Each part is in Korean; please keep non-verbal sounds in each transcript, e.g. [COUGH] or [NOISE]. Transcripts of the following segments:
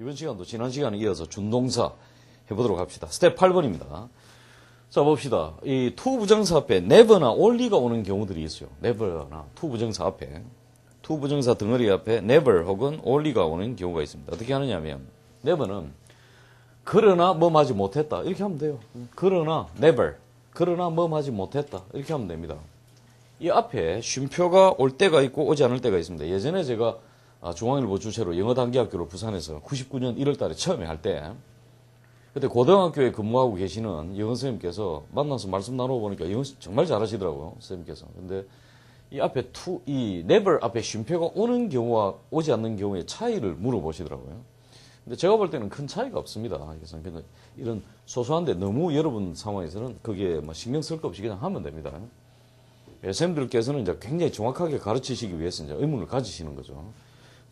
이번 시간도 지난 시간에 이어서 준동사 해보도록 합시다. 스텝 8번입니다. 자, 봅시다. 이 to 부정사 앞에 never나 only가 오는 경우들이 있어요. never나 to 부정사 앞에. to 부정사 덩어리 앞에 never 혹은 only가 오는 경우가 있습니다. 어떻게 하느냐 하면, never는 그러나 뭐 하지 못했다. 이렇게 하면 돼요. 그러나 never. 그러나 뭐 하지 못했다. 이렇게 하면 됩니다. 이 앞에 쉼표가 올 때가 있고 오지 않을 때가 있습니다. 예전에 제가 아, 중앙일보 주체로 영어 단기학교를 부산에서 99년 1월 달에 처음에 할 때, 그때 고등학교에 근무하고 계시는 영어 선생님께서 만나서 말씀 나눠보니까 영어 정말 잘하시더라고요, 선생님께서. 근데 이 앞에 투, 이 never 앞에 쉼표가 오는 경우와 오지 않는 경우의 차이를 물어보시더라고요. 근데 제가 볼 때는 큰 차이가 없습니다. 그래서 근데 이런 소소한데 너무 여러분 상황에서는 그게 뭐 신경 쓸 거 없이 그냥 하면 됩니다. 예, 선생님들께서는 이제 굉장히 정확하게 가르치시기 위해서 이제 의문을 가지시는 거죠.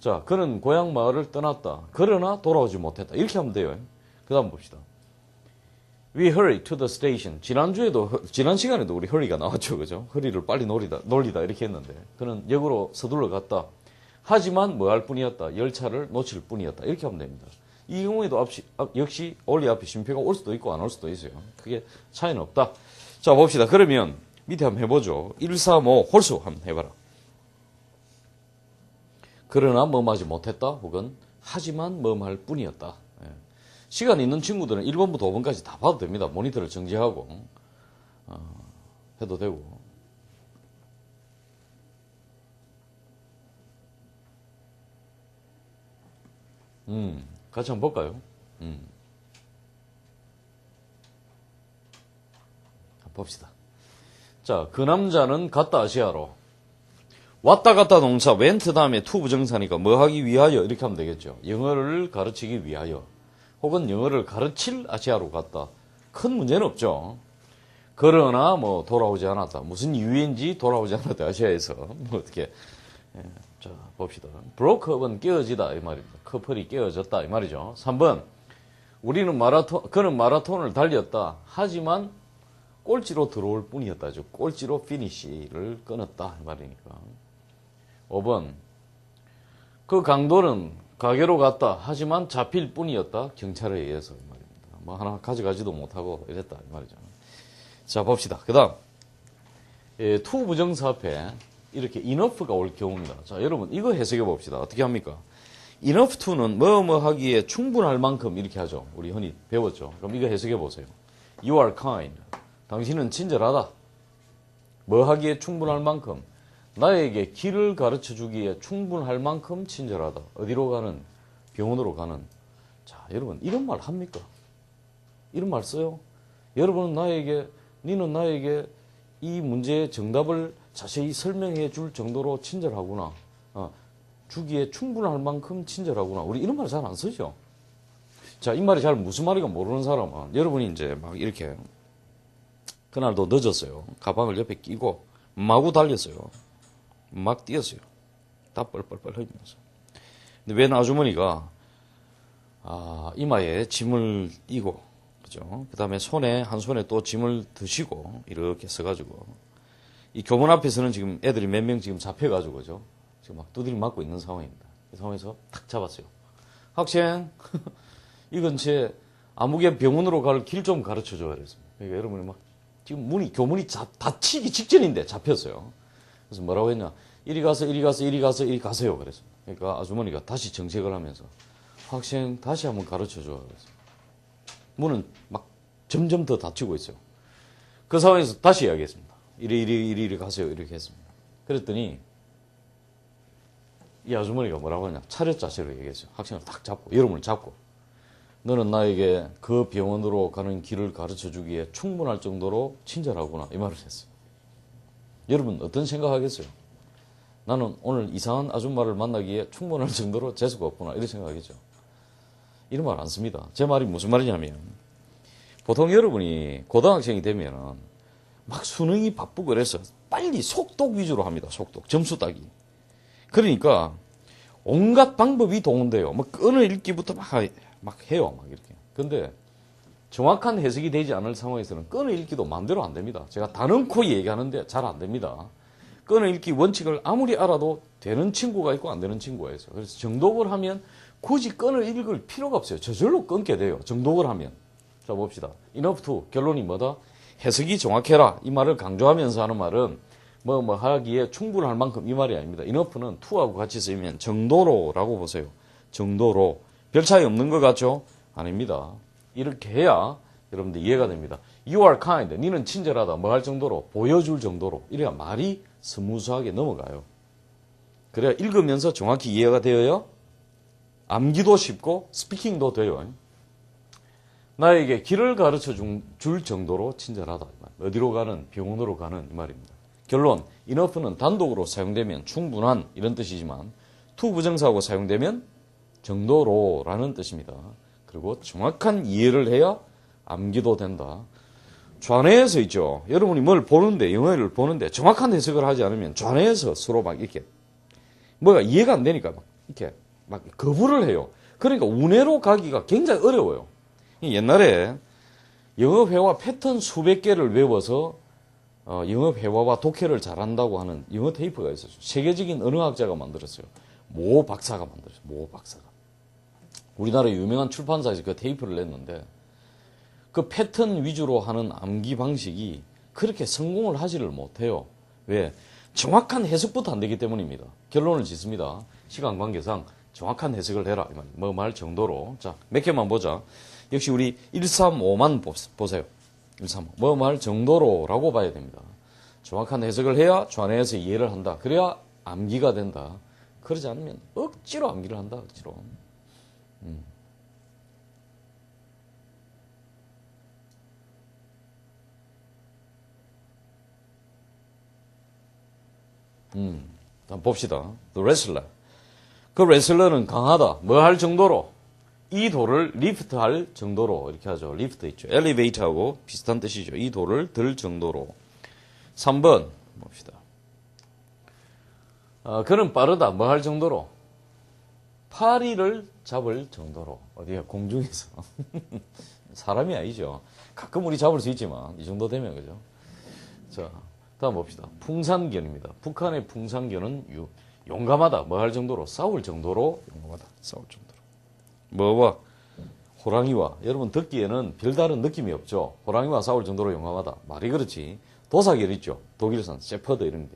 자, 그는 고향 마을을 떠났다. 그러나 돌아오지 못했다. 이렇게 하면 돼요. 그 다음 봅시다. We hurry to the station. 지난주에도, 지난 시간에도 우리 hurry가 나왔죠. 그죠? hurry를 빨리 놀리다, 놀리다 이렇게 했는데. 그는 역으로 서둘러 갔다. 하지만 뭐 할 뿐이었다. 열차를 놓칠 뿐이었다. 이렇게 하면 됩니다. 이 경우에도 앞시, 앞- 역시 올리 앞에 쉼표가 올 수도 있고 안 올 수도 있어요. 크게 차이는 없다. 자, 봅시다. 그러면 밑에 한번 해보죠. 1, 3, 5 홀수 한번 해봐라. 그러나 뭐하지 못했다 혹은 하지만 뭐할 뿐이었다. 예. 시간 있는 친구들은 1번부터 5번까지 다 봐도 됩니다. 모니터를 정지하고 어, 해도 되고. 음, 같이 한번 볼까요? 음. 봅시다. 자, 그 남자는 갔다 아시아로. 왔다 갔다 동사 went 다음에 to 부정사니까 뭐 하기 위하여 이렇게 하면 되겠죠. 영어를 가르치기 위하여 혹은 영어를 가르칠 아시아로 갔다. 큰 문제는 없죠. 그러나 뭐 돌아오지 않았다. 무슨 이유인지 돌아오지 않았다. 아시아에서 뭐 어떻게 예, 자 봅시다. up은 깨어지다 이 말입니다. 커플이 깨어졌다 이 말이죠. 3번 우리는 마라톤 그는 마라톤을 달렸다. 하지만 꼴찌로 들어올 뿐이었다죠. 꼴찌로 피니시를 끊었다 이 말이니까. 5번 그 강도는 가게로 갔다. 하지만 잡힐 뿐이었다. 경찰에 의해서 이 말입니다. 뭐 하나 가져가지도 못하고 이랬다 이 말이죠. 자 봅시다. 그 다음 예, 투 부정사 앞에 이렇게 enough가 올 경우입니다. 자 여러분 이거 해석해 봅시다. 어떻게 합니까? enough to는 뭐뭐 하기에 충분할 만큼 이렇게 하죠. 우리 흔히 배웠죠. 그럼 이거 해석해 보세요. You are kind. 당신은 친절하다. 뭐 하기에 충분할 만큼 나에게 길을 가르쳐 주기에 충분할 만큼 친절하다. 어디로 가는? 병원으로 가는. 자, 여러분, 이런 말 합니까? 이런 말 써요? 여러분은 나에게, 니는 나에게 이 문제의 정답을 자세히 설명해 줄 정도로 친절하구나. 어, 주기에 충분할 만큼 친절하구나. 우리 이런 말 잘 안 쓰죠? 자, 이 말이 잘 무슨 말인가 모르는 사람은 여러분이 이제 막 이렇게 그날도 늦었어요. 가방을 옆에 끼고 마구 달렸어요. 막 뛰었어요. 다 뻘뻘뻘 흘리면서. 근데 웬 아주머니가 아, 이마에 짐을 띄고 그죠? 그다음에 손에 한 손에 또 짐을 드시고 이렇게 써가지고 이 교문 앞에서는 지금 애들이 몇 명 지금 잡혀가지고 그죠? 지금 막 두드려 맞고 있는 상황입니다. 그 상황에서 탁 잡았어요. 학생, 이건 제 아무개 병원으로 갈 길 좀 가르쳐 줘야 그랬습니다. 그러니까 여러분이 막 지금 문이 교문이 자- 닫히기 직전인데 잡혔어요. 그래서 뭐라고 했냐? 이리 가서 이리 가서 이리 가서 이리 가세요. 그래서 그러니까 아주머니가 다시 정색을 하면서 학생 다시 한번 가르쳐 줘. 그래서 문은 막 점점 더 닫히고 있어요. 그 상황에서 다시 이야기했습니다. 이리 이리 이리 이리 가세요. 이렇게 했습니다. 그랬더니 이 아주머니가 뭐라고 하냐? 차렷 자세로 얘기했어요. 학생을 딱 잡고 여러분을 잡고 너는 나에게 그 병원으로 가는 길을 가르쳐 주기에 충분할 정도로 친절하구나 이 말을 했어요. 여러분 어떤 생각하겠어요? 나는 오늘 이상한 아줌마를 만나기에 충분할 정도로 재수가 없구나 이런 생각하겠죠. 이런 말 안 씁니다. 제 말이 무슨 말이냐면 보통 여러분이 고등학생이 되면은 막 수능이 바쁘고 그래서 빨리 속독 위주로 합니다. 속독 점수 따기. 그러니까 온갖 방법이 동원돼요. 뭐 끈을 읽기부터 막, 하- 막 해요. 막 이렇게. 근데 정확한 해석이 되지 않을 상황에서는 끈을 읽기도 마음대로 안 됩니다. 제가 단언코 얘기하는데 잘 안 됩니다. 끈을 읽기 원칙을 아무리 알아도 되는 친구가 있고 안 되는 친구가 있어요. 그래서 정독을 하면 굳이 끊을 읽을 필요가 없어요. 저절로 끊게 돼요. 정독을 하면. 자, 봅시다. enough to. 결론이 뭐다? 해석이 정확해라. 이 말을 강조하면서 하는 말은 뭐, 뭐 하기에 충분할 만큼 이 말이 아닙니다. enough는 to하고 같이 쓰이면 정도로라고 보세요. 정도로. 별 차이 없는 것 같죠? 아닙니다. 이렇게 해야 여러분들 이해가 됩니다. You are kind. 니는 친절하다. 뭐 할 정도로? 보여줄 정도로. 이래야 말이 스무스하게 넘어가요. 그래야 읽으면서 정확히 이해가 되어요. 암기도 쉽고 스피킹도 돼요. 나에게 길을 가르쳐 준- 줄 정도로 친절하다. 어디로 가는 병원으로 가는 이 말입니다. 결론 enough는 단독으로 사용되면 충분한 이런 뜻이지만 to 부정사하고 사용되면 정도로라는 뜻입니다. 그리고 정확한 이해를 해야 암기도 된다. 좌뇌에서 있죠. 여러분이 뭘 보는데 영어를 보는데 정확한 해석을 하지 않으면 좌뇌에서 서로 막 이렇게 뭐가 이해가 안 되니까 막 이렇게 막 거부를 해요. 그러니까 우뇌로 가기가 굉장히 어려워요. 옛날에 영어 회화 패턴 수백 개를 외워서 어, 영어 회화와 독해를 잘한다고 하는 영어 테이프가 있었어요. 세계적인 언어학자가 만들었어요. 모 박사가 만들었어요. 모 박사가. 우리나라 유명한 출판사에서 그 테이프를 냈는데 그 패턴 위주로 하는 암기 방식이 그렇게 성공을 하지를 못해요. 왜? 정확한 해석부터 안 되기 때문입니다. 결론을 짓습니다. 시간 관계상 정확한 해석을 해라. 뭐 말 정도로. 자, 몇 개만 보자. 역시 우리 135만 보세요. 135. 뭐 말 정도로라고 봐야 됩니다. 정확한 해석을 해야 좌뇌에서 이해를 한다. 그래야 암기가 된다. 그러지 않으면 억지로 암기를 한다. 억지로. 음, 한번 봅시다. The wrestler. 그 레슬러는 강하다. 뭐 할 정도로? 이 돌을 리프트 할 정도로. 이렇게 하죠. 리프트 있죠. 엘리베이터하고 비슷한 뜻이죠. 이 돌을 들 정도로. 3번 봅시다. 어, 그는 빠르다. 뭐 할 정도로? 파리를 잡을 정도로. 어디야? 공중에서. [LAUGHS] 사람이 아니죠. 가끔 우리 잡을 수 있지만, 이 정도 되면, 그죠? 자, 다음 봅시다. 풍산견입니다. 북한의 풍산견은 유, 용감하다. 뭐 할 정도로? 싸울 정도로 용감하다. 싸울 정도로. 뭐와? 호랑이와. 여러분 듣기에는 별다른 느낌이 없죠. 호랑이와 싸울 정도로 용감하다. 말이 그렇지. 도사견 있죠. 독일산, 셰퍼드 이런 게.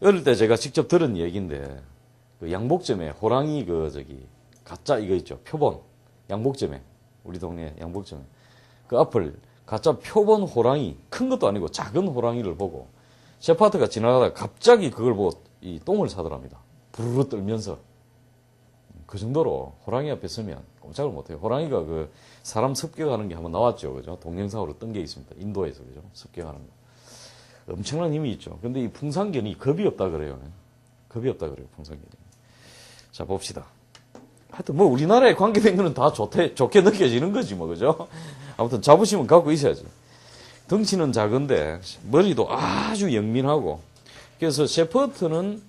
어릴 때 제가 직접 들은 얘기인데, 그 양복점에 호랑이 그 저기, 가짜 이거 있죠. 표본. 양복점에. 우리 동네 양복점에. 그 앞을 가짜 표본 호랑이, 큰 것도 아니고 작은 호랑이를 보고 셰파트가 지나가다가 갑자기 그걸 보고 이 똥을 사더랍니다. 부르르 떨면서. 그 정도로 호랑이 앞에 서면 꼼짝을 못해요. 호랑이가 그 사람 습격하는 게 한번 나왔죠. 그죠? 동영상으로 뜬 게 있습니다. 인도에서. 그죠? 습격하는 거. 엄청난 힘이 있죠. 근데 이 풍산견이 겁이 없다 그래요. 겁이 없다 그래요. 풍산견이. 자, 봅시다. 하여튼 뭐 우리나라에 관계된 거는 다 좋대, 좋게 느껴지는 거지 뭐. 그죠? 아무튼 자부심은 갖고 있어야지. 덩치는 작은데 머리도 아주 영민하고 그래서 셰퍼트는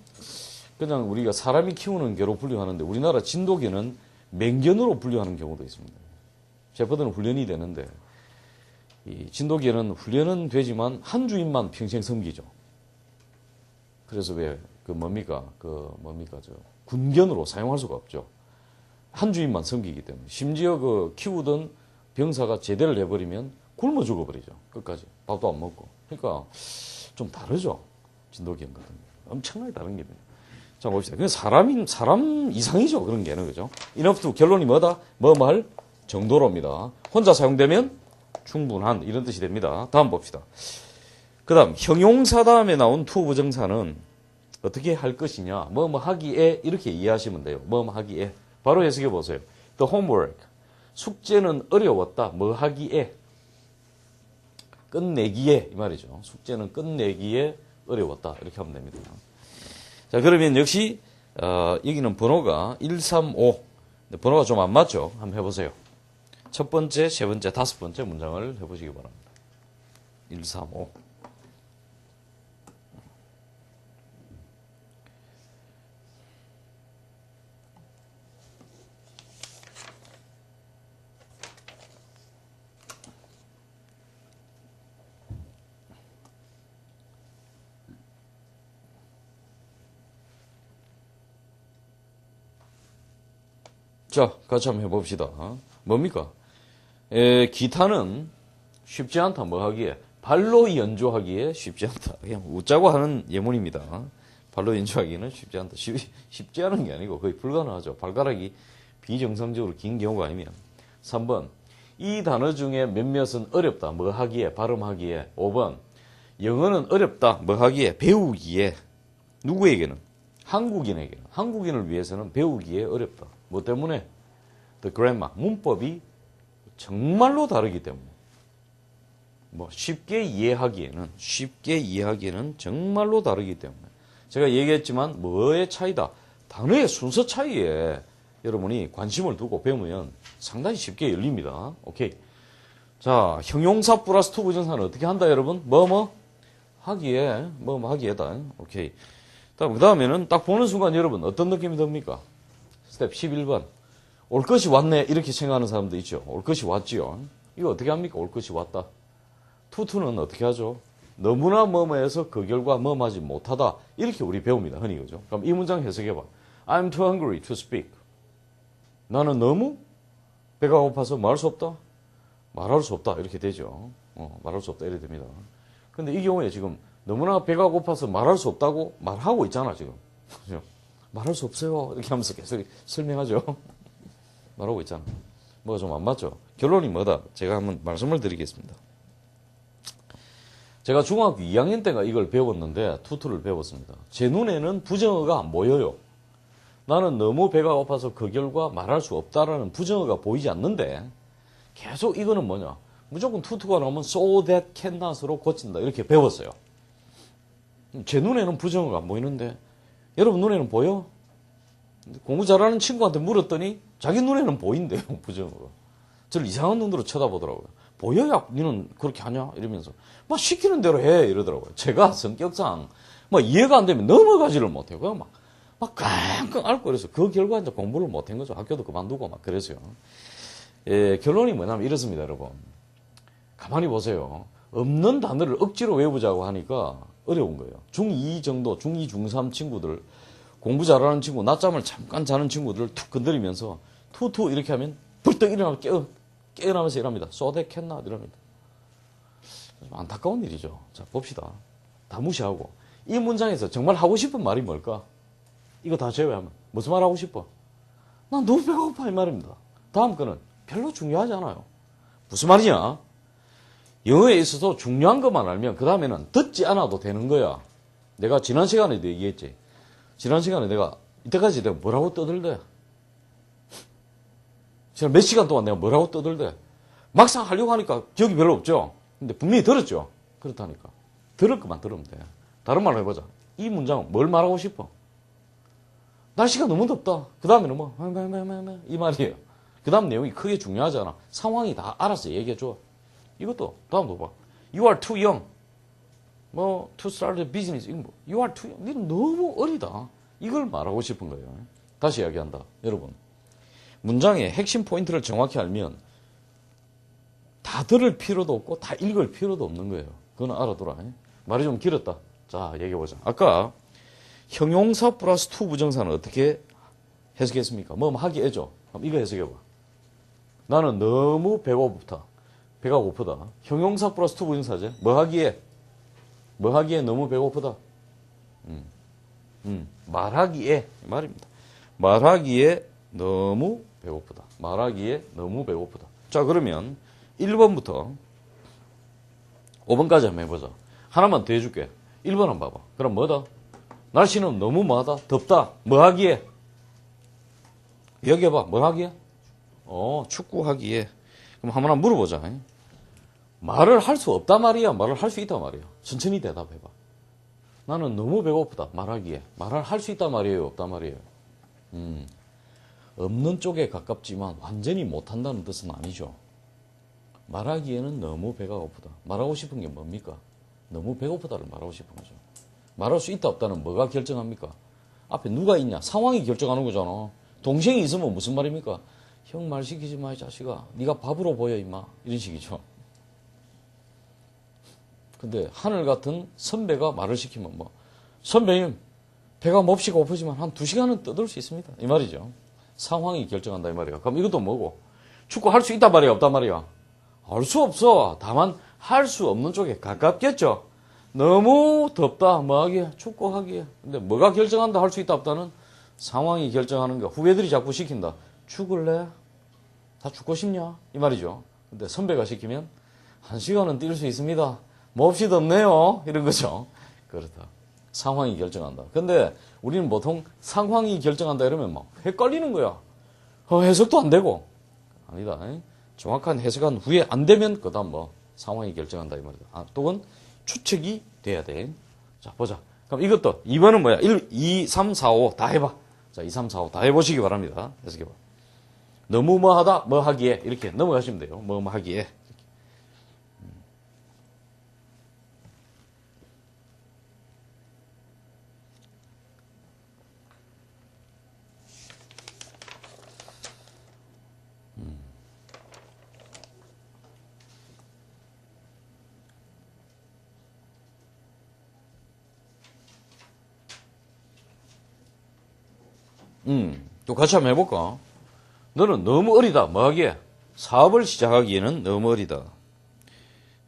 그냥 우리가 사람이 키우는 개로 분류하는데 우리나라 진돗개는 맹견으로 분류하는 경우도 있습니다. 셰퍼트는 훈련이 되는데 이 진돗개는 훈련은 되지만 한 주인만 평생 섬기죠. 그래서 왜 그 뭡니까 그 뭡니까 저 군견으로 사용할 수가 없죠. 한 주인만 섬기기 때문에 심지어 그 키우던 병사가 제대를 해버리면 굶어 죽어버리죠. 끝까지 밥도 안 먹고. 그러니까 좀 다르죠. 진돗개는 같은 게 엄청나게 다른 겁니다. 자 봅시다. 그 사람인 사람 이상이죠. 그런 게는 그죠. 이너프도 결론이 뭐다? 뭐말 정도로입니다. 혼자 사용되면 충분한 이런 뜻이 됩니다. 다음 봅시다. 그 다음 형용사 다음에 나온 투 부정사는 어떻게 할 것이냐, 뭐 뭐 하기에 이렇게 이해하시면 돼요. 뭐 뭐 하기에 바로 해석해 보세요. The homework 숙제는 어려웠다. 뭐 하기에 끝내기에 이 말이죠. 숙제는 끝내기에 어려웠다. 이렇게 하면 됩니다. 자 그러면 역시 어, 여기는 번호가 135 번호가 좀 안 맞죠? 한번 해 보세요. 첫 번째, 세 번째, 다섯 번째 문장을 해 보시기 바랍니다. 135 자, 같이 한번 해봅시다. 뭡니까? 에, 기타는 쉽지 않다. 뭐 하기에? 발로 연주하기에 쉽지 않다. 그냥 웃자고 하는 예문입니다. 발로 연주하기는 쉽지 않다. 쉽, 쉽지 않은 게 아니고 거의 불가능하죠. 발가락이 비정상적으로 긴 경우가 아니면. 3번. 이 단어 중에 몇몇은 어렵다. 뭐 하기에? 발음하기에. 5번. 영어는 어렵다. 뭐 하기에? 배우기에. 누구에게는? 한국인에게는. 한국인을 위해서는 배우기에 어렵다. 뭐 때문에? The grammar. 문법이 정말로 다르기 때문에. 뭐 쉽게 이해하기에는 쉽게 이해하기에는 정말로 다르기 때문에 제가 얘기했지만 뭐의 차이다 단어의 순서 차이에 여러분이 관심을 두고 배우면 상당히 쉽게 열립니다. 오케이. 자, 형용사 플러스 투 부정사는 어떻게 한다, 여러분? 뭐, 뭐? 하기에, 뭐, 뭐 하기에다. 오케이. 그 다음에는 딱 보는 순간 여러분 어떤 느낌이 듭니까? 스텝 11번. 올 것이 왔네. 이렇게 생각하는 사람도 있죠. 올 것이 왔지요. 이거 어떻게 합니까? 올 것이 왔다. 투투는 어떻게 하죠? 너무나 뭐뭐해서 그 결과 뭐뭐하지 못하다. 이렇게 우리 배웁니다. 흔히 그죠? 그럼 이 문장 해석해봐. I'm too hungry to speak. 나는 너무 배가 고파서 말할 수 없다. 말할 수 없다. 이렇게 되죠. 어, 말할 수 없다. 이렇게 됩니다. 근데 이 경우에 지금 너무나 배가 고파서 말할 수 없다고 말하고 있잖아, 지금. 그죠? 말할 수 없어요. 이렇게 하면서 계속 설명하죠. [LAUGHS] 말하고 있잖아. 뭐가 좀 안 맞죠? 결론이 뭐다? 제가 한번 말씀을 드리겠습니다. 제가 중학교 2학년 때가 이걸 배웠는데 투투를 배웠습니다. 제 눈에는 부정어가 안 보여요. 나는 너무 배가 고파서 그 결과 말할 수 없다라는 부정어가 보이지 않는데 계속 이거는 뭐냐? 무조건 투투가 나오면 so that can not으로 고친다. 이렇게 배웠어요. 제 눈에는 부정어가 안 보이는데 여러분 눈에는 보여? 공부 잘하는 친구한테 물었더니 자기 눈에는 보인대요. [LAUGHS] 부정어가. 저를 이상한 눈으로 쳐다보더라고요. 보여야 니는 그렇게 하냐? 이러면서 막 시키는 대로 해 이러더라고요. 제가 성격상 뭐 이해가 안 되면 넘어가지를 못해요. 그냥 막, 막 끙끙 앓고 그래서 그 결과 이제 공부를 못한 거죠. 학교도 그만두고 막 그랬어요. 예, 결론이 뭐냐면 이렇습니다, 여러분. 가만히 보세요. 없는 단어를 억지로 외우자고 하니까 어려운 거예요. 중2 정도, 중2, 중3 친구들, 공부 잘하는 친구, 낮잠을 잠깐 자는 친구들 툭 건드리면서 투투 이렇게 하면 벌떡 일어나면 깨어, 깨어나면서 일합니다. 쏘대 캔나 이럽니다. 안타까운 일이죠. 자, 봅시다. 다 무시하고. 이 문장에서 정말 하고 싶은 말이 뭘까? 이거 다 제외하면. 무슨 말 하고 싶어? 난 너무 배가 고파, 이 말입니다. 다음 거는 별로 중요하지 않아요. 무슨 말이냐? 영어에 있어서 중요한 것만 알면 그 다음에는 듣지 않아도 되는 거야. 내가 지난 시간에도 얘기했지. 지난 시간에 내가 이때까지 내가 뭐라고 떠들대? 지난 몇 시간 동안 내가 뭐라고 떠들대? 막상 하려고 하니까 기억이 별로 없죠? 근데 분명히 들었죠? 그렇다니까. 들을 것만 들으면 돼. 다른 말로 해보자. 이 문장은 뭘 말하고 싶어? 날씨가 너무 덥다. 그 다음에는 뭐, 이 말이에요. 그 다음 내용이 크게 중요하지 않아. 상황이 다 알아서 얘기해줘. 이것도, 다음도 봐. You are too young. 뭐, to start a business. 이거 뭐, you are too young. 니는 너무 어리다. 이걸 말하고 싶은 거예요. 다시 이야기한다. 여러분. 문장의 핵심 포인트를 정확히 알면 다 들을 필요도 없고 다 읽을 필요도 없는 거예요. 그건 알아둬라. 말이 좀 길었다. 자, 얘기해보자. 아까 형용사 플러스 투 부정사는 어떻게 해석했습니까? 뭐 하기 애죠. 이거 해석해봐. 나는 너무 배고프다. 배가 고프다. 형용사 플러스 투 부정사제. 뭐 하기에? 뭐 하기에 너무 배고프다. 음, 음, 말하기에 말입니다. 말하기에 너무 배고프다. 말하기에 너무 배고프다. 자, 그러면 1번부터 5번까지 한번 해보자. 하나만 더 해줄게. 1번 한번 봐봐. 그럼 뭐다? 날씨는 너무 뭐하다? 덥다. 뭐 하기에? 여기 해봐. 뭐 하기에? 어, 축구하기에. 그럼 한번 물어보자. 말을 할 수 없다 말이야? 말을 할 수 있다 말이야? 천천히 대답해봐. 나는 너무 배고프다. 말하기에. 말을 할 수 있다 말이에요? 없다 말이에요? 음. 없는 쪽에 가깝지만 완전히 못한다는 뜻은 아니죠. 말하기에는 너무 배가 고프다. 말하고 싶은 게 뭡니까? 너무 배고프다를 말하고 싶은 거죠. 말할 수 있다 없다는 뭐가 결정합니까? 앞에 누가 있냐? 상황이 결정하는 거잖아. 동생이 있으면 무슨 말입니까? 형 말 시키지 마, 이 자식아. 네가 밥으로 보여, 임마. 이런 식이죠. 근데 하늘 같은 선배가 말을 시키면 뭐 선배님 배가 몹시 고프지만 한 두 시간은 떠들 수 있습니다. 이 말이죠. 상황이 결정한다 이 말이야. 그럼 이것도 뭐고? 축구 할 수 있단 말이야, 없단 말이야? 할수 없어. 다만 할 수 없는 쪽에 가깝겠죠. 너무 덥다, 뭐 하기에, 축구 하기에. 근데 뭐가 결정한다, 할 수 있다, 없다는 상황이 결정하는 거. 후배들이 자꾸 시킨다. 죽을래? 다 죽고 싶냐? 이 말이죠. 근데 선배가 시키면 한 시간은 뛸 수 있습니다. 몹시 덥네요. 이런 거죠. 그렇다. 상황이 결정한다. 근데 우리는 보통 상황이 결정한다 이러면 막 헷갈리는 거야. 어, 해석도 안 되고. 아니다. 에? 정확한 해석한 후에 안 되면 그 다음 뭐 상황이 결정한다 이 말이다. 아, 또는 추측이 돼야 돼. 자, 보자. 그럼 이것도 2번은 뭐야? 1, 2, 3, 4, 5 다 해봐. 자, 2, 3, 4, 5 다 해보시기 바랍니다. 해석해봐. 너무 뭐 하다, 뭐 하기에. 이렇게 넘어가시면 돼요. 뭐, 뭐 하기에. 음, 또 같이 한번 해볼까? 너는 너무 어리다. 뭐 하기에? 사업을 시작하기에는 너무 어리다.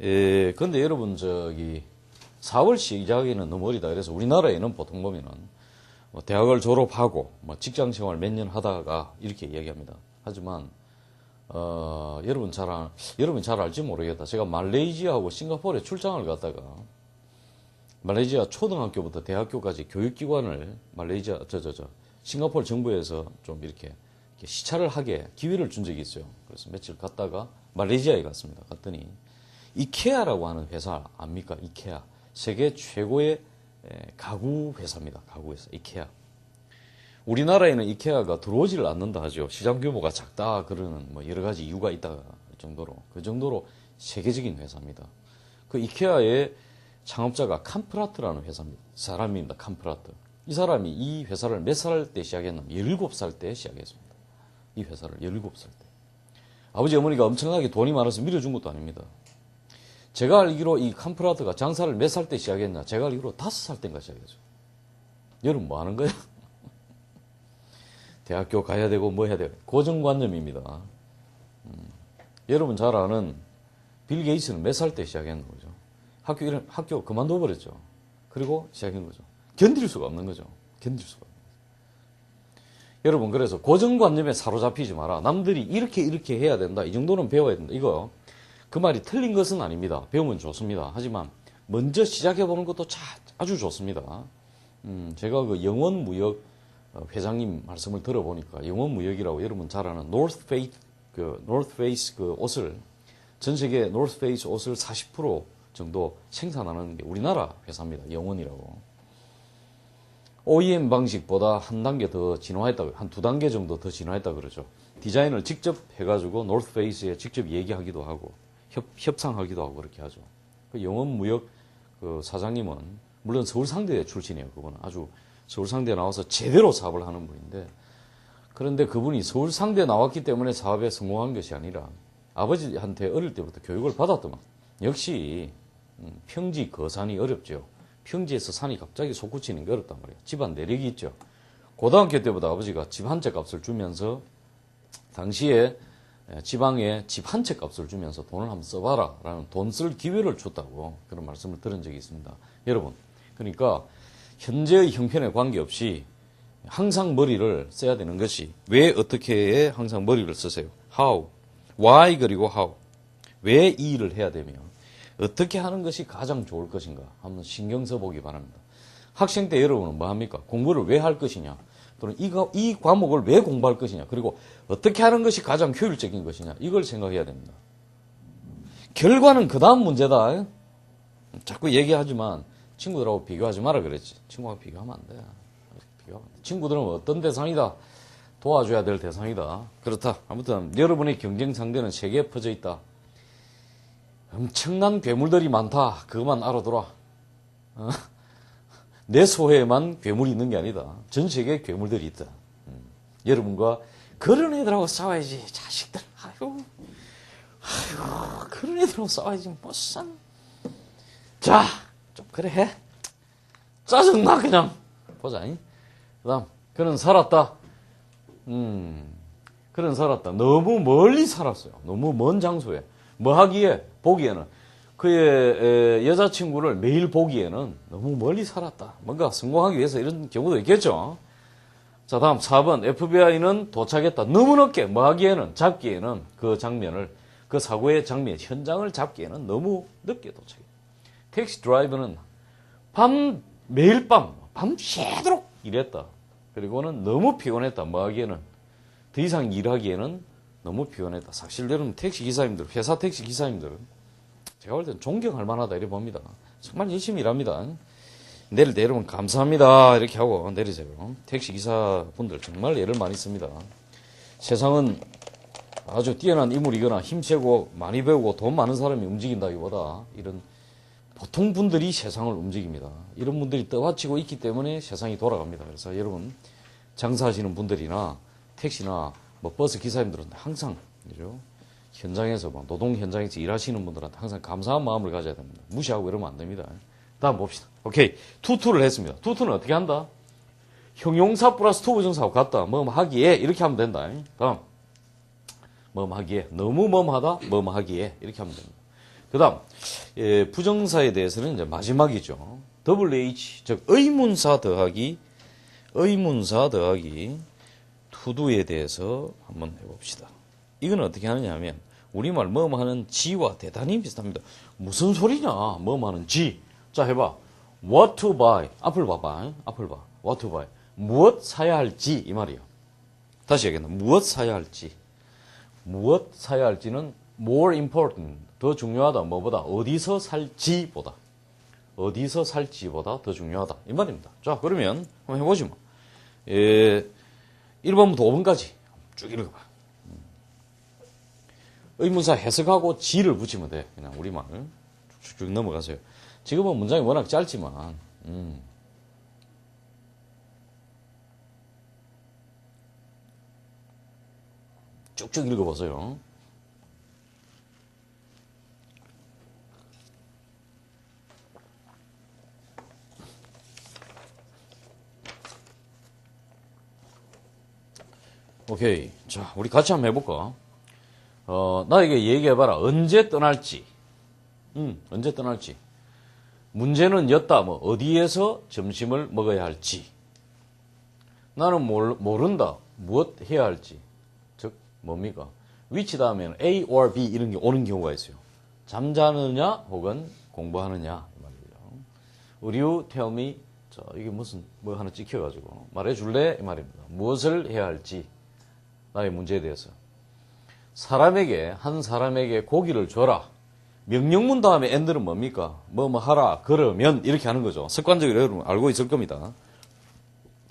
에, 근데 여러분, 저기, 사업을 시작하기에는 너무 어리다. 그래서 우리나라에는 보통 보면은, 뭐 대학을 졸업하고, 뭐 직장 생활 몇 년 하다가 이렇게 이야기합니다. 하지만, 어, 여러분 잘, 알, 여러분 잘 알지 모르겠다. 제가 말레이시아하고 싱가포르에 출장을 갔다가, 말레이시아 초등학교부터 대학교까지 교육기관을 말레이시아, 저, 저, 저, 싱가포르 정부에서 좀 이렇게 시찰을 하게 기회를 준 적이 있어요. 그래서 며칠 갔다가 말레이시아에 갔습니다. 갔더니 이케아라고 하는 회사 압니까? 이케아. 세계 최고의 에, 가구 회사입니다. 가구 회사. 이케아. 우리나라에는 이케아가 들어오지를 않는다 하죠. 시장 규모가 작다 그러는 뭐 여러 가지 이유가 있다 정도로 그 정도로 세계적인 회사입니다. 그 이케아의 창업자가 캄프라트라는 회사입니다. 사람입니다. 캄프라트. 이 사람이 이 회사를 몇 살 때 시작했냐면 17살 때 시작했습니다. 이 회사를 17살 때. 아버지 어머니가 엄청나게 돈이 많아서 밀어준 것도 아닙니다. 제가 알기로 이 캄프라트가 장사를 몇 살 때 시작했냐? 제가 알기로 5살 때인가 시작했죠. 여러분 뭐 하는 거예요? [LAUGHS] 대학교 가야 되고 뭐 해야 되고 고정관념입니다. 음, 여러분 잘 아는 빌 게이츠는 몇 살 때 시작했는 거죠. 학교 학교 그만둬 버렸죠. 그리고 시작한 거죠. 견딜 수가 없는 거죠. 견딜 수가. 여러분 그래서 고정관념에 사로잡히지 마라. 남들이 이렇게 이렇게 해야 된다. 이 정도는 배워야 된다. 이거 그 말이 틀린 것은 아닙니다. 배우면 좋습니다. 하지만 먼저 시작해 보는 것도 자, 아주 좋습니다. 음, 제가 그 영원 무역 어, 회장님 말씀을 들어보니까 영원 무역이라고 여러분 잘 아는 노스 페이스 그 노스 페이스 그 옷을 전 세계 노스 페이스 옷을 40% 정도 생산하는 게 우리나라 회사입니다. 영원이라고. OEM 방식보다 한 단계 더 진화했다, 한 두 단계 정도 더 진화했다 그러죠. 디자인을 직접 해가지고 노스페이스에 직접 얘기하기도 하고 협, 협상하기도 하고 그렇게 하죠. 그 영원 무역 그 사장님은 물론 서울상대 출신이에요. 그분은 아주 서울상대 나와서 제대로 사업을 하는 분인데 그런데 그분이 서울상대 나왔기 때문에 사업에 성공한 것이 아니라 아버지한테 어릴 때부터 교육을 받았더만 역시 음, 평지 거산이 어렵죠. 평지에서 산이 갑자기 솟구치는 게 어렵단 말이에요. 집안 내력이 있죠. 고등학교 때보다 아버지가 집 한 채 값을 주면서 당시에 지방에 집 한 채 값을 주면서 돈을 한번 써봐라 라는 돈 쓸 기회를 줬다고 그런 말씀을 들은 적이 있습니다. 여러분, 그러니까 현재의 형편에 관계없이 항상 머리를 써야 되는 것이 왜 어떻게 항상 머리를 쓰세요? How, why 그리고 how 왜 이 일을 해야 되며 어떻게 하는 것이 가장 좋을 것인가 한번 신경 써보기 바랍니다. 학생 때 여러분은 뭐 합니까? 공부를 왜 할 것이냐? 또는 이, 이 과목을 왜 공부할 것이냐? 그리고 어떻게 하는 것이 가장 효율적인 것이냐? 이걸 생각해야 됩니다. 결과는 그 다음 문제다. 자꾸 얘기하지만 친구들하고 비교하지 마라 그랬지. 친구하고 비교하면 안 돼. 비교하면 안 돼. 친구들은 어떤 대상이다. 도와줘야 될 대상이다. 그렇다. 아무튼 여러분의 경쟁 상대는 세계에 퍼져 있다. 엄청난 괴물들이 많다. 그것만 알아둬라. 어? 내 소회에만 괴물이 있는 게 아니다. 전 세계에 괴물들이 있다. 음. 여러분과 그런 애들하고 싸워야지. 자식들. 아유, 아유, 그런 애들하고 싸워야지. 무슨. 자, 좀 그래 해. 짜증나, 그냥. 보자. 그 다음, 그는 살았다. 음, 그런 살았다. 너무 멀리 살았어요. 너무 먼 장소에. 뭐 하기에? 보기에는. 그의 에, 여자친구를 매일 보기에는 너무 멀리 살았다. 뭔가 성공하기 위해서 이런 경우도 있겠죠. 자, 다음 4번. FBI는 도착했다. 너무 늦게. 뭐 하기에는? 잡기에는 그 장면을, 그 사고의 장면, 현장을 잡기에는 너무 늦게 도착했다. 택시 드라이버는 밤, 매일 밤, 밤새도록 일했다. 그리고는 너무 피곤했다. 뭐 하기에는? 더 이상 일하기에는 너무 피곤했다. 사실대로는 택시 기사님들, 회사 택시 기사님들은 제가 볼 때는 존경할 만하다. 이렇게 봅니다. 정말 열심히 일합니다. 내일 내리면 감사합니다. 이렇게 하고 내리세요. 택시 기사분들 정말 애를 많이 씁니다. 세상은 아주 뛰어난 인물이거나 힘세고 많이 배우고 돈 많은 사람이 움직인다기보다 이런 보통 분들이 세상을 움직입니다. 이런 분들이 떠받치고 있기 때문에 세상이 돌아갑니다. 그래서 여러분 장사하시는 분들이나 택시나 뭐 버스 기사님들은 항상 그죠? 현장에서 뭐 노동 현장에서 일하시는 분들한테 항상 감사한 마음을 가져야 됩니다. 무시하고 이러면 안 됩니다. 다음 봅시다. 오케이 투투를 했습니다. 투투는 어떻게 한다? 형용사 플러스 투 부정사하고 같다. 뭐 하기에 이렇게 하면 된다. 다음 뭐 하기에 너무 뭐하다 뭐 하기에 이렇게 하면 됩니다. 그 다음, 예, 부정사에 대해서는 이제 마지막이죠. WH, 즉, 의문사 더하기, 의문사 더하기, 투두에 대해서 한번 해봅시다. 이건 어떻게 하느냐 하면, 우리말 뭐뭐 하는 지와 대단히 비슷합니다. 무슨 소리냐, 뭐뭐 하는 지. 자, 해봐. What to buy. 앞을 봐봐. 앞을 봐. What to buy. 무엇 사야 할지, 이 말이야. 다시 얘기한다. 무엇 사야 할지. 무엇 사야 할지는 more important. 더 중요하다. 뭐보다? 어디서 살지보다. 어디서 살지보다 더 중요하다. 이 말입니다. 자, 그러면 한번 해보지 뭐. 예, 1번부터 5번까지 쭉 읽어봐. 음. 의문사 해석하고 지를 붙이면 돼. 그냥 우리말. 쭉쭉 넘어가세요. 지금은 문장이 워낙 짧지만, 음. 쭉쭉 읽어보세요. 오케이. 자, 우리 같이 한번 해볼까? 어, 나에게 얘기해봐라. 언제 떠날지. 음, 언제 떠날지. 문제는 였다. 뭐, 어디에서 점심을 먹어야 할지. 나는 몰, 모른다. 무엇 해야 할지. 즉, 뭡니까? 위치 다음에는 A or B 이런 게 오는 경우가 있어요. 잠자느냐, 혹은 공부하느냐. 이 말이죠. Tell me? 자, 이게 무슨, 뭐 하나 찍혀가지고. 말해줄래? 이 말입니다. 무엇을 해야 할지. 나의 문제에 대해서. 사람에게, 한 사람에게 고기를 줘라. 명령문 다음에 엔드는 뭡니까? 뭐, 뭐 하라. 그러면, 이렇게 하는 거죠. 습관적으로 여러분 알고 있을 겁니다.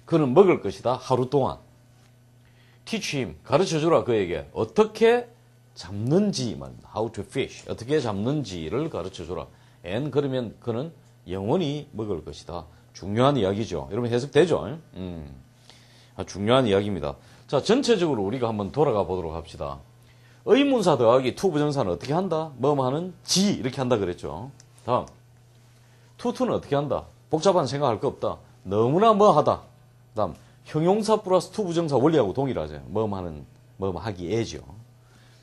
그는 먹을 것이다. 하루 동안. teach him. 가르쳐 주라. 그에게. 어떻게 잡는지만. how to fish. 어떻게 잡는지를 가르쳐 주라. and 그러면 그는 영원히 먹을 것이다. 중요한 이야기죠. 여러분 해석되죠? 음. 아, 중요한 이야기입니다. 자, 전체적으로 우리가 한번 돌아가 보도록 합시다. 의문사 더하기 투 부정사는 어떻게 한다? 뭐뭐 하는 지 이렇게 한다 그랬죠. 다음 투투는 어떻게 한다? 복잡한 생각할 거 없다. 너무나 뭐 하다. 다음 형용사 플러스 투 부정사 원리하고 동일하죠. 뭐뭐 하는 뭐뭐 하기에죠.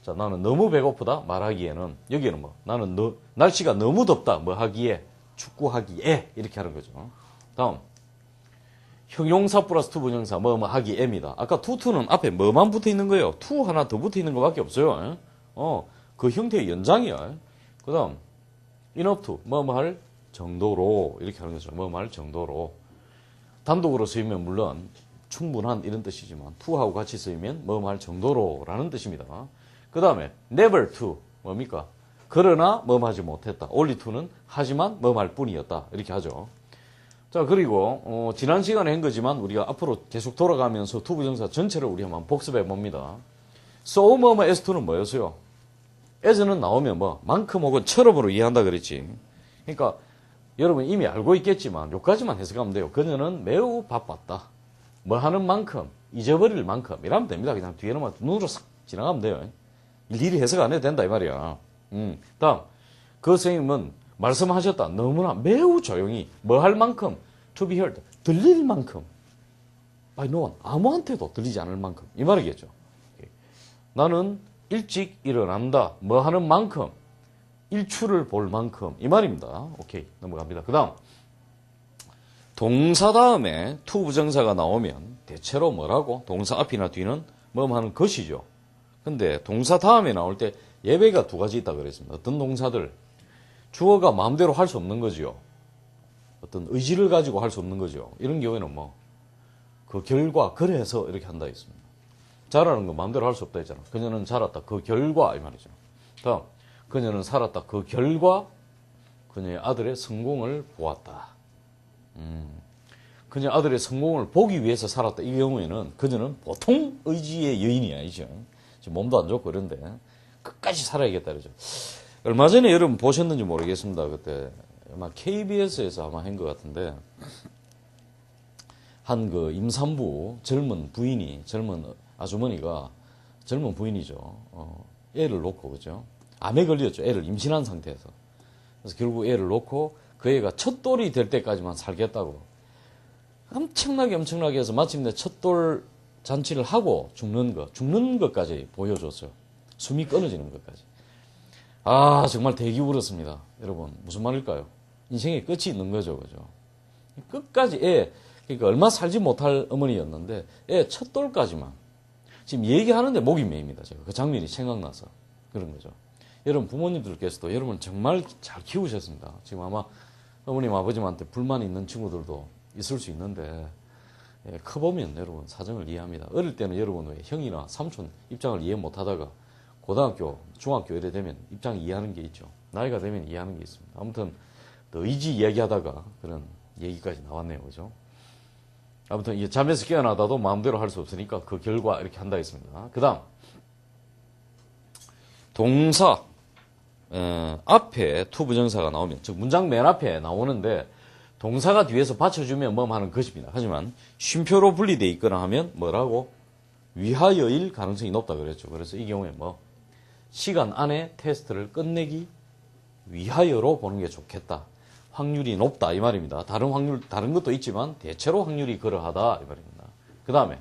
자, 나는 너무 배고프다 말하기에는 여기에는 뭐 나는 너, 날씨가 너무 덥다 뭐 하기에 축구하기에 이렇게 하는 거죠. 다음 형용사 플러스 투 분형사 뭐 뭐 하기 에입니다. 아까 투투는 앞에 뭐만 붙어 있는 거예요. 투 하나 더 붙어 있는 것밖에 없어요. 어, 그 형태의 연장이야. 그다음 enough to 뭐 뭐 할 정도로 이렇게 하는 거죠. 뭐 뭐 할 정도로 단독으로 쓰이면 물론 충분한 이런 뜻이지만 to하고 같이 쓰이면 뭐 뭐 할 정도로라는 뜻입니다. 그 다음에 never to 뭡니까? 그러나 뭐뭐 하지 못했다. only to는 하지만 뭐 할 뿐이었다. 이렇게 하죠. 자, 그리고, 어, 지난 시간에 한 거지만 우리가 앞으로 계속 돌아가면서 투부정사 전체를 우리 한번 복습해 봅니다. so, 뭐, 뭐, s2는 뭐였어요? as는 나오면 뭐, 만큼 혹은 처럼으로 이해한다 그랬지. 그러니까, 여러분 이미 알고 있겠지만, 요까지만 해석하면 돼요. 그녀는 매우 바빴다. 뭐 하는 만큼, 잊어버릴 만큼, 이러면 됩니다. 그냥 뒤에는 막 눈으로 싹 지나가면 돼요. 일일이 해석 안 해도 된다, 이 말이야. 음. 다음, 그 선생님은 말씀하셨다. 너무나 매우 조용히 뭐 할 만큼 to be heard 들릴 만큼 by no one. 아무한테도 들리지 않을 만큼. 이 말이겠죠. 나는 일찍 일어난다. 뭐 하는 만큼. 일출을 볼 만큼. 이 말입니다. 오케이. 넘어갑니다. 그 다음. 동사 다음에 to 부정사가 나오면 대체로 뭐라고? 동사 앞이나 뒤는 뭐 하는 것이죠. 근데 동사 다음에 나올 때 예배가 두 가지 있다 그랬습니다. 어떤 동사들 주어가 마음대로 할 수 없는 거지요. 어떤 의지를 가지고 할 수 없는 거죠. 이런 경우에는 뭐 그 결과 그래서 이렇게 한다 했습니다. 자라는 거 마음대로 할 수 없다 했잖아. 그녀는 자랐다. 그 결과 이 말이죠. 다음 그녀는 살았다. 그 결과 그녀의 아들의 성공을 보았다. 음. 그녀 아들의 성공을 보기 위해서 살았다. 이 경우에는 그녀는 보통 의지의 여인이 아니죠. 몸도 안 좋고 그런데 끝까지 살아야겠다 그러죠. 얼마 전에 여러분 보셨는지 모르겠습니다. 그때 아마 KBS에서 아마 한 것 같은데 한 그 임산부 젊은 부인이 젊은 아주머니가 젊은 부인이죠. 어, 애를 놓고 그죠. 암에 걸렸죠. 애를 임신한 상태에서. 그래서 결국 애를 놓고 그 애가 첫돌이 될 때까지만 살겠다고 엄청나게 엄청나게 해서 마침내 첫돌 잔치를 하고 죽는 것, 죽는 것까지 보여줬어요. 숨이 끊어지는 것까지. 아, 정말 대기 울었습니다. 여러분, 무슨 말일까요? 인생의 끝이 있는 거죠, 그죠? 끝까지 애, 그러니까 얼마 살지 못할 어머니였는데, 애 첫 돌까지만. 지금 얘기하는데 목이 메입니다, 제가. 그 장면이 생각나서. 그런 거죠. 여러분, 부모님들께서도 여러분 정말 잘 키우셨습니다. 지금 아마 어머님, 아버님한테 불만 있는 친구들도 있을 수 있는데, 예, 커보면 여러분 사정을 이해합니다. 어릴 때는 여러분 왜 형이나 삼촌 입장을 이해 못 하다가 고등학교, 중학교 이래 되면 입장 이해하는 게 있죠. 나이가 되면 이해하는 게 있습니다. 아무튼 또 의지 이야기하다가 그런 얘기까지 나왔네요. 그죠? 아무튼 이게 잠에서 깨어나다도 마음대로 할 수 없으니까 그 결과 이렇게 한다 했습니다. 그 다음 동사 어, 앞에 투부정사가 나오면 즉 문장 맨 앞에 나오는데 동사가 뒤에서 받쳐주면 뭐 하는 것입니다. 하지만 쉼표로 분리되어 있거나 하면 뭐라고? 위하여일 가능성이 높다 그랬죠. 그래서 이 경우에 뭐 시간 안에 테스트를 끝내기 위하여로 보는 게 좋겠다. 확률이 높다 이 말입니다. 다른 확률 다른 것도 있지만 대체로 확률이 그러하다 이 말입니다. 그 다음에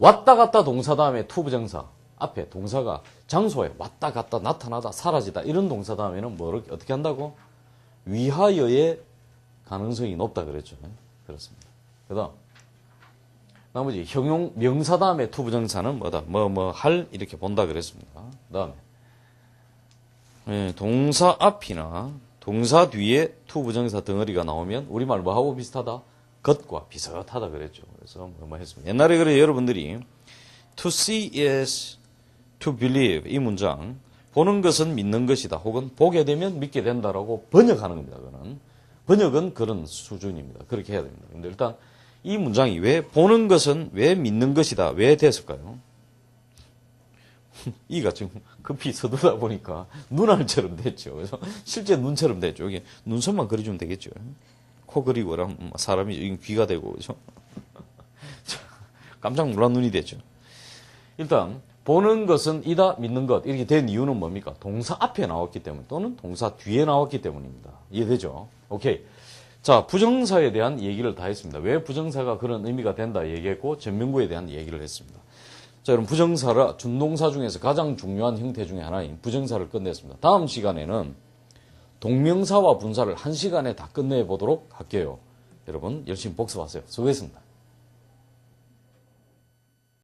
왔다 갔다 동사 다음에 투부 정사 앞에 동사가 장소에 왔다 갔다 나타나다 사라지다 이런 동사 다음에는 뭐 어떻게 한다고? 위하여의 가능성이 높다 그랬죠. 그렇습니다. 그 다음. 나머지 형용 명사 다음에 투부정사는 뭐다? 뭐 뭐 할 이렇게 본다 그랬습니다. 그 다음에 예, 동사 앞이나 동사 뒤에 투부정사 덩어리가 나오면 우리말 뭐하고 비슷하다? 것과 비슷하다 그랬죠. 그래서 뭐, 뭐 했습니다. 옛날에 그래 여러분들이 to see is to believe 이 문장 보는 것은 믿는 것이다. 혹은 보게 되면 믿게 된다라고 번역하는 겁니다. 그거는. 번역은 그런 수준입니다. 그렇게 해야 됩니다. 근데 일단 이 문장이 왜 보는 것은 왜 믿는 것이다. 왜 됐을까요? [LAUGHS] 이가 지금 급히 서두다 보니까 눈알처럼 됐죠. 그래서 실제 눈처럼 됐죠. 여기 눈썹만 그려주면 되겠죠. 코 그리고 그럼 사람이 귀가 되고 그죠? [LAUGHS] 깜짝 놀란 눈이 됐죠. 일단 보는 것은 이다 믿는 것 이렇게 된 이유는 뭡니까? 동사 앞에 나왔기 때문 또는 동사 뒤에 나왔기 때문입니다. 이해되죠? 오케이. 자, 부정사에 대한 얘기를 다 했습니다. 왜 부정사가 그런 의미가 된다 얘기했고 전명구에 대한 얘기를 했습니다. 자, 여러분 부정사라 준동사 중에서 가장 중요한 형태 중에 하나인 부정사를 끝냈습니다. 다음 시간에는 동명사와 분사를 한 시간에 다 끝내 보도록 할게요. 여러분 열심히 복습하세요. 수고했습니다.